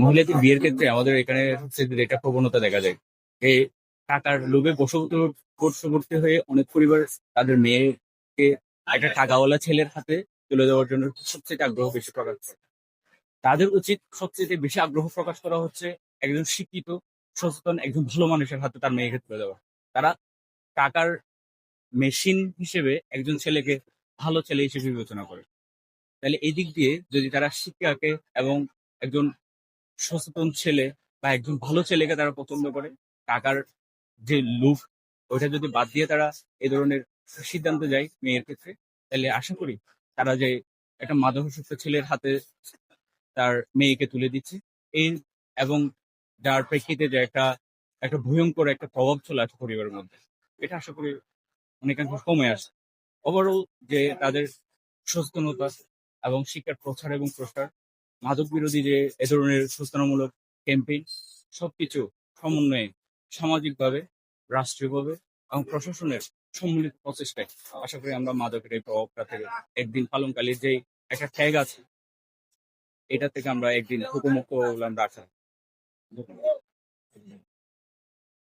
মহিলাদের বিয়ের ক্ষেত্রে আমাদের এখানে এটা প্রবণতা দেখা যায়, যে টাকার লোভে বশবর্তী হয়ে অনেক পরিবার তাদের মেয়েকে একটা টাকাওয়ালা ছেলের হাতে তুলে দেওয়ার জন্য সবচেয়ে আগ্রহ বেশি প্রকাশ করে। তাদের উচিত সবচেয়ে বেশি আগ্রহ প্রকাশ করা হচ্ছে একজন শিক্ষিত, সচেতন, একজন ভালো মানুষের হাতে তার মেয়েকে তুলে দেওয়া। তারা টাকার মেশিন হিসেবে একজন ছেলেকে ভালো ছেলে হিসেবে বিবেচনা করে। তাহলে এই দিক দিয়ে যদি তারা শিক্ষাকে এবং একজন সচেতন ছেলে বা একজন ভালো ছেলেকে তারা পছন্দ করে, টাকার যে লুপ ওইটা যদি বাদ দিয়ে তারা এ ধরনের সিদ্ধান্ত যায় মেয়ের ক্ষেত্রে, তাহলে আশা করি তারা যে একটা মাদকাসক্ত ছেলের হাতে তার মেয়েকে তুলে দিচ্ছে। এই এবং যার প্রেক্ষিতে যে একটা একটা ভয়ঙ্কর একটা প্রভাব চলে আসে পরিবারের মধ্যে, এটা আশা করি অনেকাংশ কমে আসে। ওভারঅল যে তাদের সচেতনতা এবং শিক্ষার প্রচার এবং প্রসার মাদক বিরোধী যে এ ধরনের সচেতনামূলক ক্যাম্পেইন সবকিছু সমন্বয়ে, সামাজিকভাবে, রাষ্ট্রীয়ভাবে এবং প্রশাসনের সম্মিলিত প্রচেষ্টায় আশা করি আমরা মাদকের এই প্রভাবটা থেকে একদিন পালনকালীর যে একটা ট্যাগ আছে, এটা থেকে আমরা একদিন হুকুমুক্ত হলাম। ধন্যবাদ।